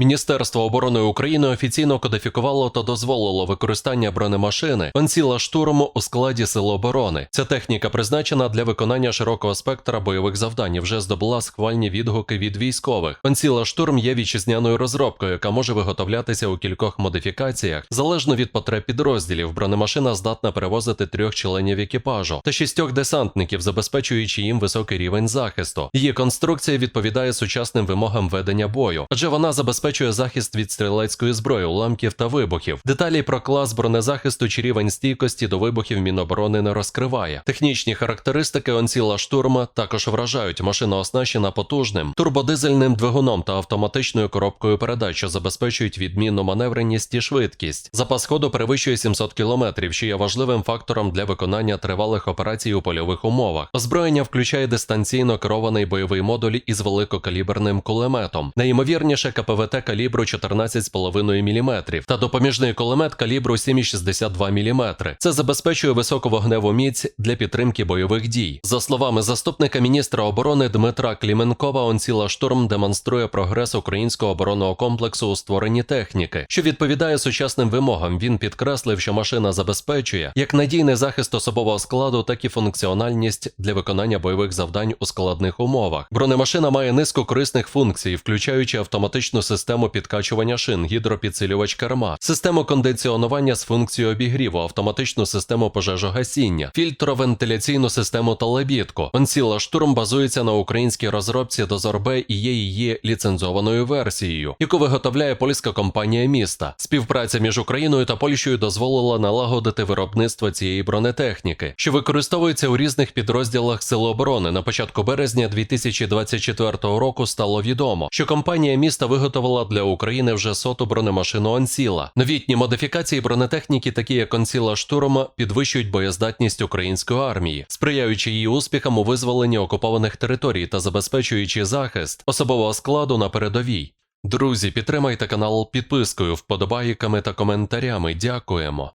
Міністерство оборони України офіційно кодифікувало та дозволило використання бронемашини Панціла штурму у складі Сил оборони. Ця техніка призначена для виконання широкого спектра бойових завдань і вже здобула схвальні відгуки від військових. Панціла штурм є вітчизняною розробкою, яка може виготовлятися у кількох модифікаціях залежно від потреб підрозділів. Бронемашина здатна перевозити трьох членів екіпажу та шістьох десантників, забезпечуючи їм високий рівень захисту. Її конструкція відповідає сучасним вимогам ведення бою, адже вона забезпечує захист від стрілецької зброї, уламків та вибухів. Деталі про клас бронезахисту чи рівень стійкості до вибухів Міноборони не розкриває. Технічні характеристики онціла штурма також вражають. Машина оснащена потужним турбодизельним двигуном та автоматичною коробкою передач, що забезпечують відмінну маневреність і швидкість. Запас ходу перевищує 700 км, що є важливим фактором для виконання тривалих операцій у польових умовах. Озброєння включає дистанційно керований бойовий модуль із великокаліберним кулеметом. Найімовірніше КПВТ калібру 14,5 мм та допоміжний кулемет калібру 7,62 мм. Це забезпечує високу вогневу міць для підтримки бойових дій. За словами заступника міністра оборони Дмитра Кліменкова, онціла штурм демонструє прогрес українського оборонного комплексу у створенні техніки, що відповідає сучасним вимогам. Він підкреслив, що машина забезпечує як надійний захист особового складу, так і функціональність для виконання бойових завдань у складних умовах. Бронемашина має низку корисних функцій, включаючи автоматичну систему підкачування шин, гідропідсилювач керма, систему кондиціонування з функцією обігріву, автоматичну систему пожежогасіння, фільтровентиляційну систему та лебідку. Онціла штурм базується на українській розробці Дозорбе і є її ліцензованою версією, яку виготовляє польська компанія міста. Співпраця між Україною та Польщею дозволила налагодити виробництво цієї бронетехніки, що використовується у різних підрозділах Сил оборони. На початку березня 2024 року стало відомо, що компанія міста виготовила для України вже соту бронемашину Онсіла. Новітні модифікації бронетехніки, такі як Онсіла Штурма, підвищують боєздатність української армії, сприяючи її успіхам у визволенні окупованих територій та забезпечуючи захист особового складу на передовій. Друзі, підтримайте канал підпискою, вподобайками та коментарями. Дякуємо.